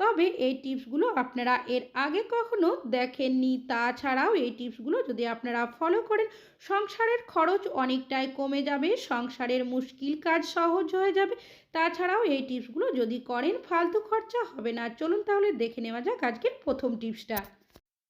তবে এই টিপসগুলো আপনারা এর আগে কখনো দেখেননি। তাছাড়াও এই টিপসগুলো যদি আপনারা ফলো করেন, সংসারের খরচ অনেকটাই কমে যাবে, সংসারের মুশকিল কাজ সহজ হয়ে যাবে। তাছাড়াও এই টিপসগুলো যদি করেন, ফালতু খরচা হবে না। চলুন তাহলে দেখে নেওয়া যাক আজকের প্রথম টিপসটা।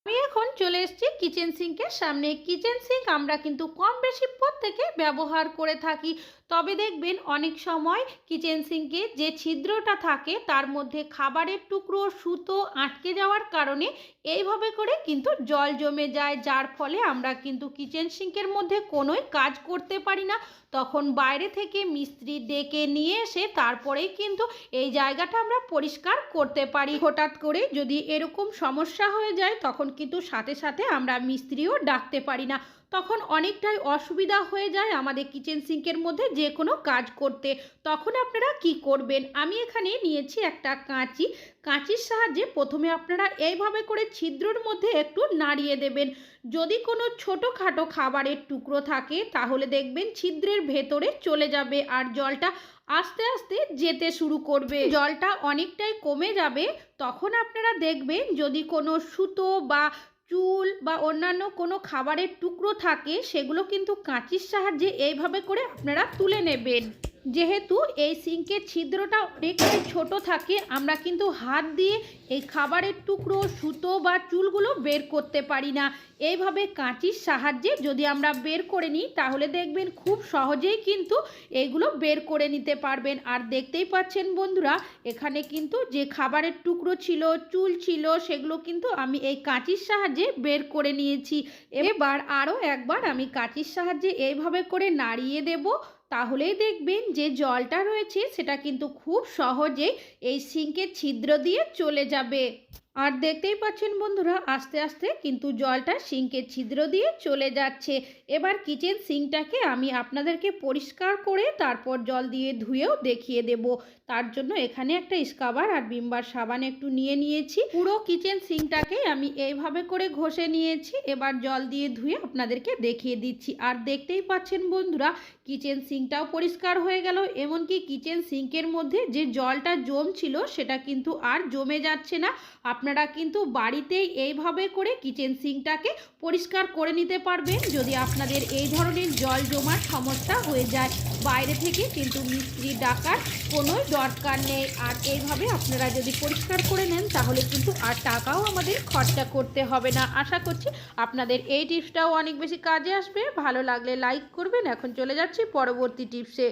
আমি এখন চলে এসেছি কিচেন সিঙ্কের সামনে। কিচেন সিঙ্ক আমরা কিন্তু কম বেশি প্রত্যেকে ব্যবহার করে থাকি। তবে দেখবেন অনেক সময় কিচেন সিঙ্কে যে ছিদ্রটা থাকে, তার মধ্যে খাবারের টুকরো সুতো আটকে যাওয়ার কারণে এইভাবে করে কিন্তু জল জমে যায়, যার ফলে আমরা কিন্তু কিচেন সিঙ্কের মধ্যে কোনোই কাজ করতে পারি না। তখন বাইরে থেকে মিস্ত্রি ডেকে নিয়ে এসে তারপরেই কিন্তু এই জায়গাটা আমরা পরিষ্কার করতে পারি। হঠাৎ করে যদি এরকম সমস্যা হয়ে যায়, তখন কিন্তু সাথে সাথে আমরা মিস্ত্রিও ডাকতে পারি না। তখন অনেকটাই অসুবিধা হয়ে যায় আমাদের কিচেন সিঙ্কের মধ্যে যে কোনো কাজ করতে। তখন আপনারা কি করবেন? আমি এখানে নিয়েছি একটা কাঁচি। কাঁচির সাহায্যে প্রথমে আপনারা এইভাবে করে ছিদ্রর মধ্যে একটু নাড়িয়ে দেবেন। যদি কোনো ছোটোখাটো খাবারের টুকরো থাকে, তাহলে দেখবেন ছিদ্রের ভেতরে চলে যাবে আর জলটা আস্তে আস্তে যেতে শুরু করবে। জলটা অনেকটাই কমে যাবে। তখন আপনারা দেখবেন যদি কোনো সুতো বা চুল বা অন্যান্য কোনো খাবারের টুকরো থাকে, সেগুলো কিন্তু কাঁচির সাহায্যে এইভাবে করে আপনারা তুলে নেবেন। যেহেতু এই সিঙ্কের ছিদ্রটা অনেকটাই ছোট থাকে, আমরা কিন্তু হাত দিয়ে এই খাবারের টুকরো, সুতো বা চুলগুলো বের করতে পারি না। এইভাবে কাঁচির সাহায্যে যদি আমরা বের করে নিই, তাহলে দেখবেন খুব সহজেই কিন্তু এইগুলো বের করে নিতে পারবেন। আর দেখতেই পাচ্ছেন বন্ধুরা, এখানে কিন্তু যে খাবারের টুকরো ছিল, চুল ছিল, সেগুলো কিন্তু আমি এই কাঁচির সাহায্যে বের করে নিয়েছি। এবার আরও একবার আমি কাঁচির সাহায্যে এইভাবে করে নাড়িয়ে দেব। তাহলেই দেখবেন যে জলটা রয়েছে, সেটা কিন্তু খুব সহজে এই সিঙ্কের ছিদ্র দিয়ে চলে যাবে। আর দেখতেই পাচ্ছেন বন্ধুরা, আস্তে আস্তে কিন্তু জলটা সিঙ্কের ছিদ্র দিয়ে চলে যাচ্ছে। এবার কিচেন সিঙ্কটাকে আমি আপনাদেরকে পরিষ্কার করে তারপর জল দিয়ে ধুয়েও দেখিয়ে দেব। তার জন্য এখানে একটা স্কাবার আর বিম্বার সাবান একটু নিয়ে নিয়েছি। পুরো কিচেন সিঙ্কটাকে আমি এইভাবে করে ঘষে নিয়েছি। এবার জল দিয়ে ধুয়ে আপনাদেরকে দেখিয়ে দিচ্ছি। আর দেখতেই পাচ্ছেন বন্ধুরা কিচেন সিঙ্কটাও পরিষ্কার হয়ে গেল। এমনকি কিচেন সিঙ্কের মধ্যে যে জলটা জমছিল, সেটা কিন্তু আর জমে যাচ্ছে না। আপনারা কিন্তু বাড়িতেই এইভাবে করে কিচেন সিঙ্কটাকে পরিষ্কার করে নিতে পারবেন। যদি আপনাদের এই ধরনের জল জমার সমস্যা হয়ে যায়, বাইরে থেকে কিন্তু মিস্ত্রি ডাকার কোনো দরকার নেই। আর এইভাবে আপনারা যদি পরিষ্কার করে নেন, তাহলে কিন্তু আর টাকাও আমাদের খরচা করতে হবে না। আশা করছি আপনাদের এই টিপসটাও অনেক বেশি কাজে আসবে। ভালো লাগলে লাইক করবেন। এখন চলে যাচ্ছি পরবর্তী টিপসে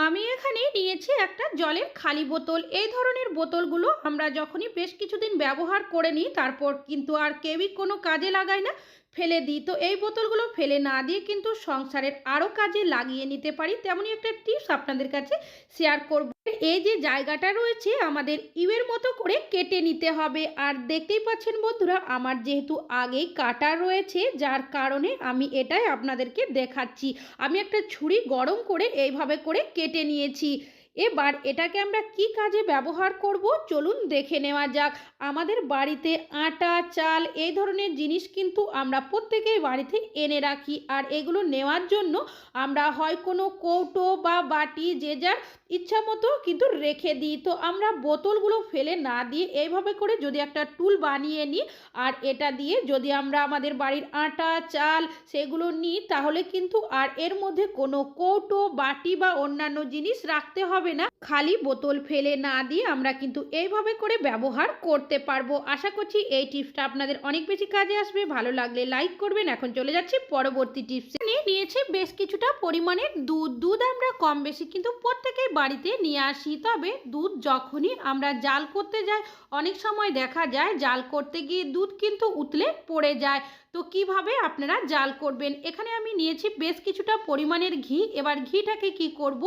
আমি এখানে নিয়েছি একটা জলের খালি বোতল। এই ধরনের বোতলগুলো আমরা যখনই বেশ কিছুদিন ব্যবহার করে নিই, তারপর কিন্তু আর কেউই কোনো কাজে লাগায় না। ফেলে দিই। তো এই বোতলগুলো ফেলে না দিয়ে কিন্তু সংসারের আরও কাজে লাগিয়ে নিতে পারি তেমনই একটা টিপস আপনাদের কাছে শেয়ার করব। এই যে জায়গাটা রয়েছে আমাদের ইউয়ের মতো করে কেটে নিতে হবে। আর দেখতেই পাচ্ছেন বন্ধুরা, আমার যেহেতু আগেই কাটা রয়েছে, যার কারণে আমি এটাই আপনাদেরকে দেখাচ্ছি। আমি একটা ছুরি গরম করে এইভাবে করে কেটে নিয়েছি। এবার এটাকে আমরা কি কাজে ব্যবহার করব? চলুন দেখে নেওয়া যাক। আমাদের বাড়িতে আটা, চাল এই ধরনের জিনিস কিন্তু আমরা প্রত্যেকেই বাড়িতে এনে রাখি। আর এগুলো নেওয়ার জন্য আমরা হয় কোনো কৌটো বা বাটি, যে যার ইচ্ছা মতো কিন্তু রেখে দিই। তো আমরা বোতলগুলো ফেলে না দিয়ে এইভাবে করে যদি একটা টুল বানিয়ে নিই আর এটা দিয়ে যদি আমরা আমাদের বাড়ির আটা, চাল সেগুলো নিই, তাহলে কিন্তু আর এর মধ্যে কোনো কৌটো, বাটি বা অন্যান্য জিনিস রাখতে হবে না। খালি বোতল ফেলে না দিয়ে আমরা কিন্তু এইভাবে করে ব্যবহার করতে পারব। আশা করছি এই টিপসটা আপনাদের অনেক বেশি কাজে আসবে। ভালো লাগলে লাইক করবেন। এখন চলে যাচ্ছি পরবর্তী টিপস। নিয়ে নিয়েছি বেশ কিছুটা পরিমাণের দুধ। দুধ আমরা কম বেশি কিন্তু প্রত্যেকেই বাড়িতে নিয়ে আসি। তবে দুধ যখনই আমরা জাল করতে যাই, অনেক সময় দেখা যায় জাল করতে গিয়ে দুধ কিন্তু উতলে পড়ে যায়। তো কীভাবে আপনারা জাল করবেন? এখানে আমি নিয়েছি বেশ কিছুটা পরিমাণের ঘি। এবার ঘিটাকে কি করব?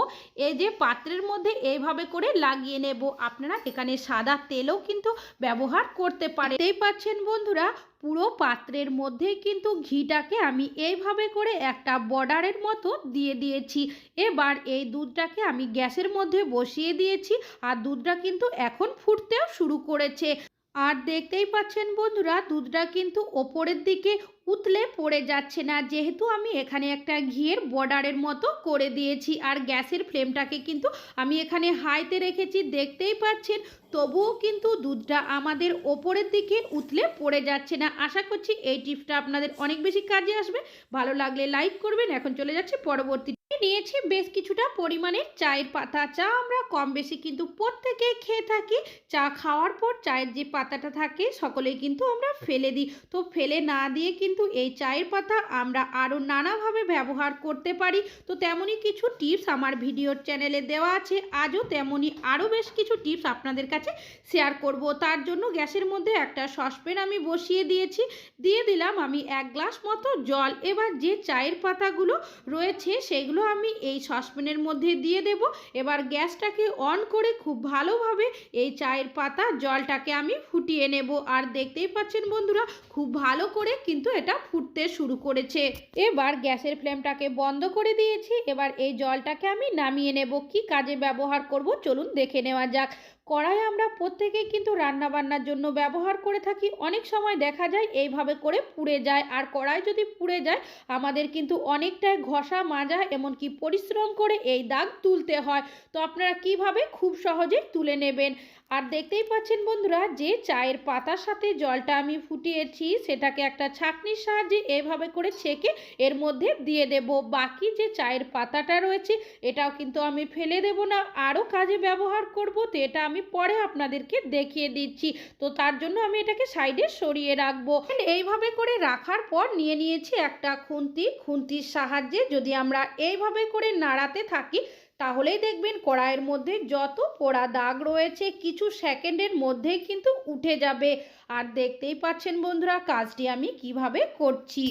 এই যে পাত্রের মধ্যে এইভাবে করে লাগিয়ে নেব। আপনারা এখানে সাদা তেলও কিন্তু ব্যবহার করতে এই পাচ্ছেন বন্ধুরা, পুরো পাত্রের মধ্যেই কিন্তু ঘিটাকে আমি এইভাবে করে একটা বর্ডারের মতো দিয়ে দিয়েছি। এবার এই দুধটাকে আমি গ্যাসের মধ্যে বসিয়ে দিয়েছি। আর দুধটা কিন্তু এখন ফুটতেও শুরু করেছে। আর দেখতেই পাচ্ছেন বন্ধুরা দুধটা কিন্তু ওপরের দিকে উতলে পড়ে যাচ্ছে না। যেহেতু আমি এখানে একটা ঘিয়ের বর্ডারের মতো করে দিয়েছি আর গ্যাসের ফ্লেমটাকে কিন্তু আমি এখানে হাইতে রেখেছি, দেখতেই পাচ্ছেন। তবুও কিন্তু দুধটা আমাদের ওপরের দিকে উতলে পড়ে যাচ্ছে না। আশা করছি এই টিপসটা আপনাদের অনেক বেশি কাজে আসবে। ভালো লাগলে লাইক করবেন। এখন চলে যাচ্ছে পরবর্তী নিয়েছি বেশ কিছুটা পরিমাণের চায়ের পাতা। চা আমরা কম বেশি কিন্তু প্রত্যেকেই খেয়ে থাকি। চা খাওয়ার পর চায়ের যে পাতাটা থাকে, সকলেই কিন্তু আমরা ফেলে দিই। তো ফেলে না দিয়ে কিন্তু এই চায়ের পাতা আমরা আরও নানাভাবে ব্যবহার করতে পারি। তো তেমনই কিছু টিপস আমার ভিডিওর চ্যানেলে দেওয়া আছে। আজও তেমনই আরও বেশ কিছু টিপস আপনাদের কাছে শেয়ার করব। তার জন্য গ্যাসের মধ্যে একটা সসপ্যান আমি বসিয়ে দিয়েছি। দিয়ে দিলাম আমি এক গ্লাস মতো জল। এবার যে চায়ের পাতাগুলো রয়েছে সেগুলো আমি এই সসপ্যানের মধ্যে দিয়ে দেব। এবার গ্যাসটাকে অন করে খুব ভালোভাবে এই চায়ের পাতা জলটাকে আমি ফুটিয়ে নেব। আর দেখতেই পাচ্ছেন বন্ধুরা, খুব ভালো করে কিন্তু এটা ফুটতে শুরু করেছে। এবার গ্যাসের ফ্লেমটাকে বন্ধ করে দিয়েছি। এবার এই জলটাকে আমি নামিয়ে নেব। কি কাজে ব্যবহার করব? চলুন দেখে নেওয়া যাক। কড়াই আমরা প্রত্যেকেই কিন্তু রান্না বান্নার জন্য ব্যবহার করে থাকি। অনেক সময় দেখা যায় এইভাবে করে পুড়ে যায়। আর কড়াই যদি পুড়ে যায়, আমাদের কিন্তু অনেকটাই ঘষা মাজা এমনকি পরিশ্রম করে এই দাগ তুলতে হয়। তো আপনারা কীভাবে খুব সহজেই তুলে নেবেন? আর দেখতেই পাচ্ছেন বন্ধুরা, যে চায়ের পাতার সাথে জলটা আমি ফুটিয়েছি, সেটাকে একটা ছাঁকনির সাহায্যে এভাবে করে ছেঁকে এর মধ্যে দিয়ে দেব। বাকি যে চায়ের পাতাটা রয়েছে, এটাও কিন্তু আমি ফেলে দেব না। আরও কাজে ব্যবহার করব, তো এটা আমি পরে আপনাদেরকে দেখিয়ে দিচ্ছি। তো তার জন্য আমি এটাকে সাইডে সরিয়ে রাখব। এইভাবে করে রাখার পর নিয়ে নিয়েছি একটা খুন্তি। খুন্তির সাহায্যে যদি আমরা এইভাবে করে নাড়াতে থাকি তাহলেই দেখবেন কড়াইয়ের মধ্যে যত পোড়া দাগ রয়েছে, কিছু সেকেন্ডের মধ্যেই কিন্তু উঠে যাবে। আর দেখতেই পাচ্ছেন বন্ধুরা, কাজটি আমি কীভাবে করছি?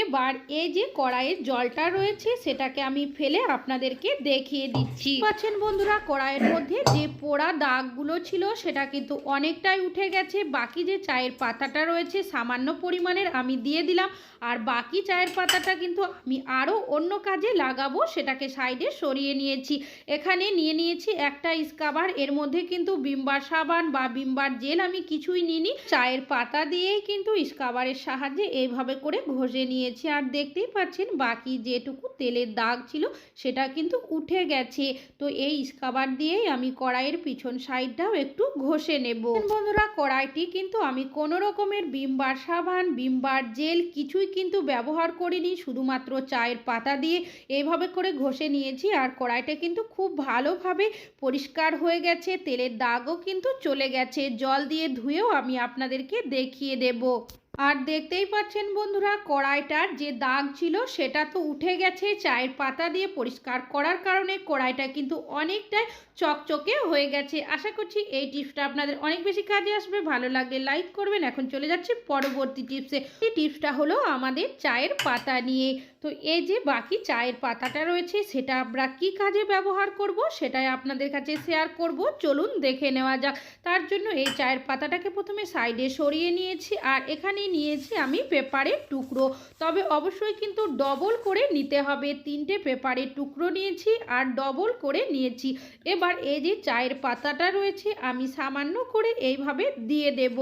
এবার এই যে কড়াইয়ের জলটা রয়েছে, সেটাকে আমি ফেলে আপনাদেরকে দেখিয়ে দিচ্ছি। পাচ্ছেন বন্ধুরা, কড়াইয়ের মধ্যে যে পোড়া দাগগুলো ছিল, সেটা কিন্তু অনেকটাই উঠে গেছে। বাকি যে চায়ের পাতাটা রয়েছে, সামান্য পরিমাণের আমি দিয়ে দিলাম। আর বাকি চায়ের পাতাটা কিন্তু আমি আরও অন্য কাজে লাগাবো, সেটাকে সাইডে সরিয়ে নিয়েছি। এখানে নিয়ে নিয়েছি একটা স্কাবার, এর মধ্যে কিন্তু বিম্বার সাবান বা বিমবার জেল আমি কিছুই নিইনি। চায়ের পাতা দিয়েই কিন্তু স্কাবারের সাহায্যে এইভাবে করে ঘষে নিয়েছি। আর দেখতেই পাচ্ছেন, বাকি যেটুকু তেলের দাগ ছিল সেটা কিন্তু উঠে গেছে। তো এই স্কাবার দিয়েই আমি কড়াইয়ের পিছন সাইডটাও একটু ঘষে নেব। বন্ধুরা, কড়াইটি কিন্তু আমি কোনো রকমের বিমবার সাবান, বিমবার জেল কিছুই কিন্তু ব্যবহার করিনি। শুধুমাত্র চায়ের পাতা দিয়ে এইভাবে করে ঘষে নিয়েছি। আর কড়াইটা কিন্তু খুব ভালোভাবে পরিষ্কার হয়ে গেছে। তেলের দাগও কিন্তু চলে গেছে। জল দিয়ে ধুয়েও আমি আপনাদেরকে দেখিয়ে দেব। আর দেখতেই পাচ্ছেন বন্ধুরা, কড়াইটার যে দাগ ছিল সেটা তো উঠে গেছে, চায়ের পাতা দিয়ে পরিষ্কার করার কারণে কড়াইটা কিন্তু অনেকটাই চকচকে হয়ে গেছে। আশা করছি এই টিপসটা আপনাদের অনেক বেশি কাজে আসবে। ভালো লাগলে লাইক করবেন। এখন চলে যাচ্ছে পরবর্তী টিপসে। এই টিপসটা হলো আমাদের চায়ের পাতা নিয়ে। তো এই যে বাকি চায়ের পাতাটা রয়েছে, সেটা আমরা কী কাজে ব্যবহার করব সেটাই আপনাদের কাছে শেয়ার করব। চলুন দেখে নেওয়া যাক। তার জন্য এই চায়ের পাতাটাকে প্রথমে সাইডে সরিয়ে নিয়েছি। আর এখানে নিয়েছি আমি পেপারের টুকরো। তবে অবশ্যই কিন্তু ডবল করে নিতে হবে। তিনটে পেপারের টুকরো নিয়েছি আর ডবল করে নিয়েছি। এবার এই যে চায়ের পাতাটা রয়েছে, আমি সামান্য করে এইভাবে দিয়ে দেব।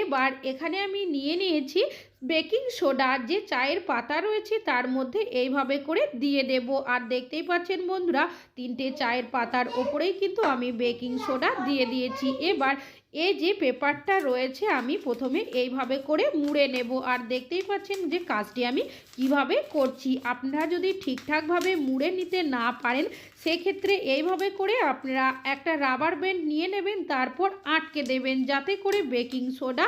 এবার এখানে আমি নিয়ে নিয়েছি বেকিং সোডা যে চায়ের পাতা রয়েছে তার মধ্যে এইভাবে করে দিয়ে দেব। আর দেখতেই পাচ্ছেন বন্ধুরা, তিনটে চায়ের পাতার ওপরেই কিন্তু আমি বেকিং সোডা দিয়ে দিয়েছি। এবার এই যে পেপারটা রয়েছে, আমি প্রথমে এইভাবে করে মুড়ে নেব। আর দেখতেই পাচ্ছেন যে কাজটি আমি কীভাবে করছি। আপনারা যদি ঠিকঠাকভাবে মুড়ে নিতে না পারেন সেক্ষেত্রে এইভাবে করে আপনারা একটা রাবার ব্যান্ড নিয়ে নেবেন, তারপর আটকে দেবেন। যাতে করে বেকিং সোডা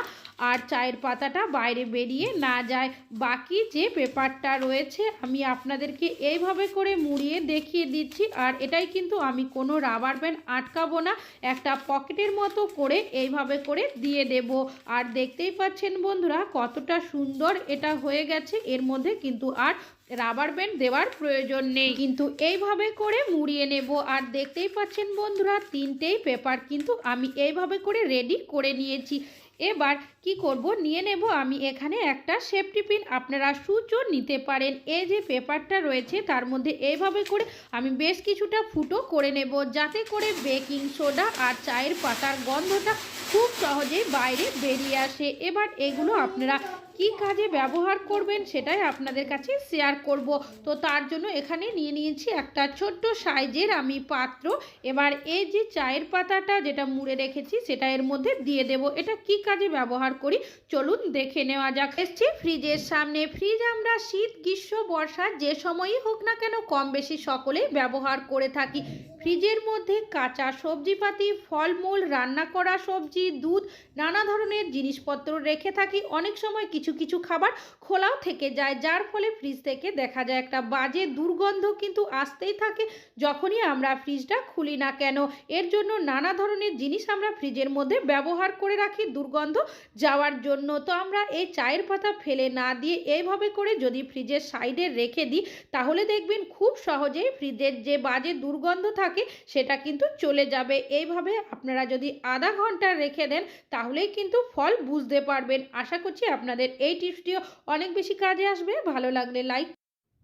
আর চায়ের পাতাটা বাইরে বেরিয়ে না যায়। বাকি যে পেপারটা রয়েছে, আমি আপনাদেরকে এইভাবে করে মুড়িয়ে দেখিয়ে দিচ্ছি। আর এটাই কিন্তু আমি কোনো রাবার ব্যান্ড আটকাবো না, একটা পকেটের মতো করে এইভাবে করে দিয়ে দেব। আর দেখতেই পাচ্ছেন বন্ধুরা, কতটা সুন্দর এটা হয়ে গেছে। এর মধ্যে কিন্তু আর রাবার ব্যান্ড দেওয়ার প্রয়োজন নেই। কিন্তু এইভাবে করে মুড়িয়ে নেব। আর দেখতেই পাচ্ছেন বন্ধুরা, তিনটেই পেপার, কিন্তু আমি এইভাবে করে রেডি করে নিয়েছি। এবার কি করব? নিয়ে নেব আমি এখানে একটা সেফটি পিন আপনারা সুচও নিতে পারেন। এই যে পেপারটা রয়েছে, তার মধ্যে এইভাবে করে আমি বেশ কিছুটা ফুটো করে নেব, যাতে করে বেকিং সোডা আর চায়ের পাতার গন্ধটা খুব সহজেই বাইরে বেরিয়ে আসে। এবার এগুলো আপনারা কি কাজে ব্যবহার করবেন সেটাই আপনাদের কাছে শেয়ার করব। তো তার জন্য এখানে নিয়ে নিয়েছি একটা ছোট্ট সাইজের আমি পাত্র। এবার এই যে চায়ের পাতাটা যেটা মুড়ে রেখেছি, সেটা এর মধ্যে দিয়ে দেব। এটা কি কাজে ব্যবহার করি। চলুন দেখে নেওয়া যাক। এসছি ফ্রিজের সামনে। ফ্রিজ আমরা শীত, গ্রীষ্ম, বর্ষা যে সময়ই হোক না কেন কম বেশি সকলেই ব্যবহার করে থাকি। ফ্রিজের মধ্যে কাঁচা সবজিপাতি, ফলমূল, রান্না করা সবজি, দুধ, নানা ধরনের জিনিসপত্র রেখে থাকি। অনেক সময় কিছু কিছু খাবার খোলাও থেকে যায়, যার ফলে ফ্রিজ থেকে দেখা যায় একটা বাজে দুর্গন্ধ কিন্তু আসতেই থাকে যখনই আমরা ফ্রিজটা খুলি না কেন। এর জন্য নানা ধরনের জিনিস আমরা ফ্রিজের মধ্যে ব্যবহার করে রাখি দুর্গন্ধ যাওয়ার জন্য। তো আমরা এই চায়ের পাতা ফেলে না দিয়ে এইভাবে করে যদি ফ্রিজের সাইডে রেখে দিই, তাহলে দেখবেন খুব সহজেই ফ্রিজের যে বাজে দুর্গন্ধ থাকে সেটা কিন্তু চলে যাবে। এইভাবে আপনারা যদি আধা ঘণ্টা রেখে দেন, তাহলেই কিন্তু ফল বুঝতে পারবেন। আশা করছি আপনাদের এই টিপসটিও অনেক বেশি কাজে আসবে। ভালো লাগলে লাইক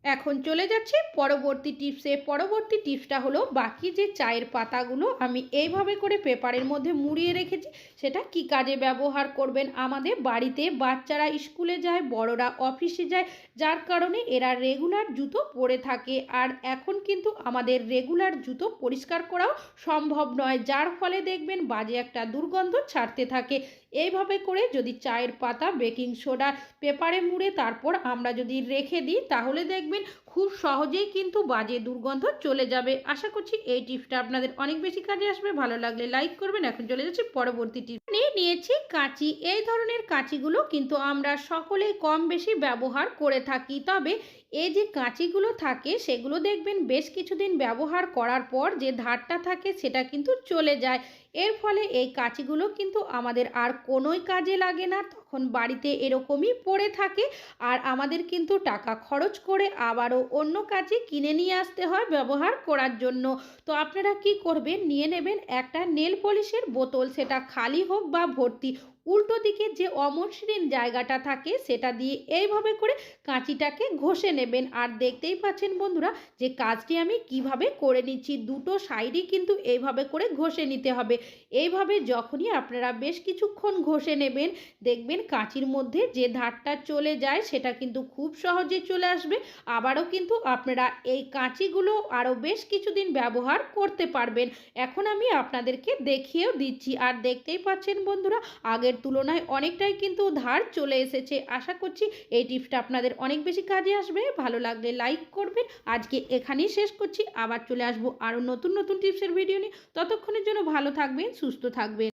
এখন চলে যাচ্ছি পরবর্তী টিপসে। পরবর্তী টিপসটা হলো, বাকি যে চায়ের পাতাগুলো আমি এইভাবে করে পেপারের মধ্যে মুড়িয়ে রেখেছি, সেটা কি কাজে ব্যবহার করবেন? আমাদের বাড়িতে বাচ্চারা স্কুলে যায়, বড়রা অফিসে যায়, যার কারণে এরা রেগুলার জুতো পরে থাকে। আর এখন কিন্তু আমাদের রেগুলার জুতো পরিষ্কার করাও সম্ভব নয়, যার ফলে দেখবেন বাজে একটা দুর্গন্ধ ছাড়তে থাকে। এইভাবে করে যদি চায়ের পাতা, বেকিং সোডা, পেপারে মুড়ে তারপর আমরা যদি রেখে দিই, তাহলে দেখবেন খুব সহজেই কিন্তু বাজে দুর্গন্ধ চলে যাবে। আশা করছি এই টিপসটা আপনাদের অনেক বেশি কাজে আসবে। ভালো লাগলে লাইক করবেন। এখন চলে যাচ্ছি পরবর্তী টিপ নিয়ে। নিয়েছি কাঁচি। এই ধরনের কাঁচিগুলো কিন্তু আমরা সকলে কম বেশি ব্যবহার করে থাকি। তবে এই যে কাঁচিগুলো থাকে, সেগুলো দেখবেন বেশ কিছুদিন ব্যবহার করার পর যে ধারটা থাকে, সেটা কিন্তু চলে যায়। এর ফলে এই কাঁচিগুলো কিন্তু আমাদের আর কোনোই কাজে লাগে না। তখন বাড়িতে এরকমই পড়ে থাকে আর আমাদের কিন্তু টাকা খরচ করে আবারও অন্য কাজে কিনে নিয়ে আসতে হয় ব্যবহার করার জন্য। তো আপনারা কি করবেন? নিয়ে নেবেন একটা নেল পলিশের বোতল, সেটা খালি হোক বা ভর্তি। উল্টো দিকে যে অমসৃণ জায়গাটা থাকে, সেটা দিয়ে এইভাবে করে কাঁচিটাকে ঘষে নেবেন। আর দেখতেই পাচ্ছেন বন্ধুরা, যে কাজটি আমি কীভাবে করে নিচ্ছি, দুটো সাইডই কিন্তু এইভাবে করে ঘষে নিতে হবে। এইভাবে যখনই আপনারা বেশ কিছুক্ষণ ঘষে নেবেন, দেখবেন কাঁচির মধ্যে যে ধারটা চলে যায়, সেটা কিন্তু খুব সহজে চলে আসবে। আবারও কিন্তু আপনারা এই কাঁচিগুলো আরও বেশ কিছুদিন ব্যবহার করতে পারবেন। এখন আমি আপনাদেরকে দেখিয়েও দিচ্ছি। আর দেখতেই পাচ্ছেন বন্ধুরা আগের তুলনায় অনেকটাই কিন্তু ধার চলে এসেছে। আশা করছি এই টিপসটা আপনাদের অনেক বেশি কাজে আসবে। ভালো লাগলে লাইক করবেন। আজকে এখানেই শেষ করছি। আবার চলে আসব আরও নতুন নতুন টিপসের ভিডিও নিয়ে। ততক্ষণের জন্য ভালো থাকবেন, সুস্থ থাকবেন।